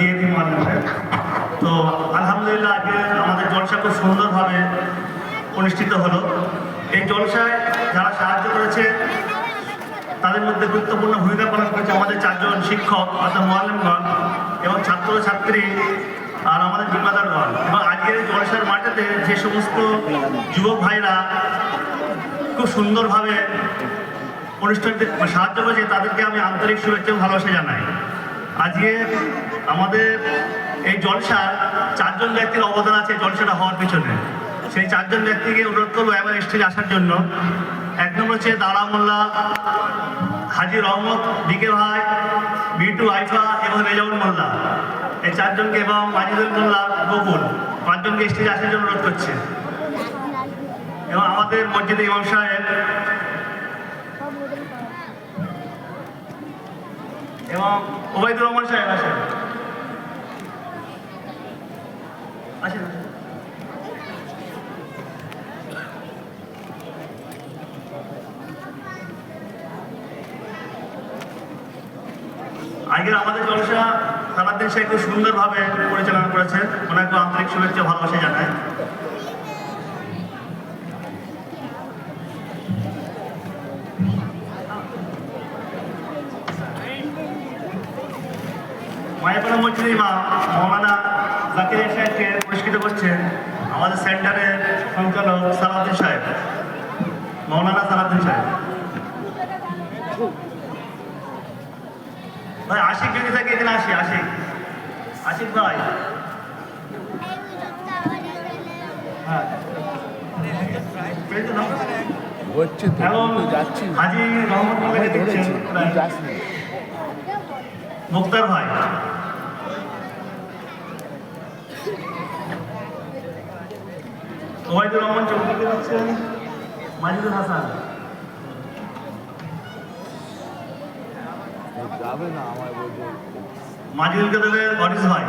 দিয়ে দিই মানুষের। তো আলহামদুলিল্লাহ আজকে আমাদের জলসা খুব সুন্দরভাবে অনুষ্ঠিত হলো। এই জলসায় যারা সাহায্য করেছে, তাদের মধ্যে গুরুত্বপূর্ণ ভূমিকা পালন করেছে আমাদের চারজন শিক্ষক, অর্থাৎ মোয়াল্লিমগণ এবং ছাত্র ছাত্রী আর আমাদের জিম্মাদারগণ। এবং আজকের এই জলসার মাঠেতে যে সমস্ত যুবক ভাইরা খুব সুন্দরভাবে অনুষ্ঠানটি সাহায্য করেছে, তাদেরকে আমি আন্তরিক শুভেচ্ছা ভালোবাসা জানাই। আজকে আমাদের এই জলসার চারজন ব্যক্তির অবদান আছে জলসাটা হওয়ার পিছনে। সেই চারজন ব্যক্তিকে অনুরোধ করব এবার স্টেজে আসার জন্য। এক নম্বর হচ্ছে দারা মোল্লা, হাজি রহমত ডিকে ভাই, বিটু আইফা এবং রেজাউল মোল্লা। এই চারজনকে এবং মাজিদুল মোল্লা গোকুল, পাঁচজনকে স্টেজে আসার জন্য অনুরোধ করছে। এবং আমাদের মসজিদে ইমাম সাহেব এবং ওবায়দুর রহমান সাহেব, আসেন আসেন। আজকের আমাদের জলসা সারাদিন সে খুব সুন্দরভাবে পরিচালনা করেছে, ওনাকে আন্তরিক শুভেচ্ছা ভালোবাসা জানায় মায়াপাড়া মসজিদের ইমাম মৌলানা জাকির সাহেবকে পুরস্কৃত করছেন আমাদের সেন্টারের সঞ্চালক সালাউদ্দিন সাহেব। মৌলানা সালাউদ্দিন সাহেব। ভাই আশিক যদি থাকে এখানে আসি আশিক। আশিক ভাই। হ্যাঁ। হচ্ছে তো যাচ্ছি হাজি যাসনি। মুক্তার ভাই। ওবায়দুর রহমান চৌধুরীকে দিচ্ছেন মাজিদুল হাসান। যাবে না আমার মাজিদুলকে দেবে অরিস ভাই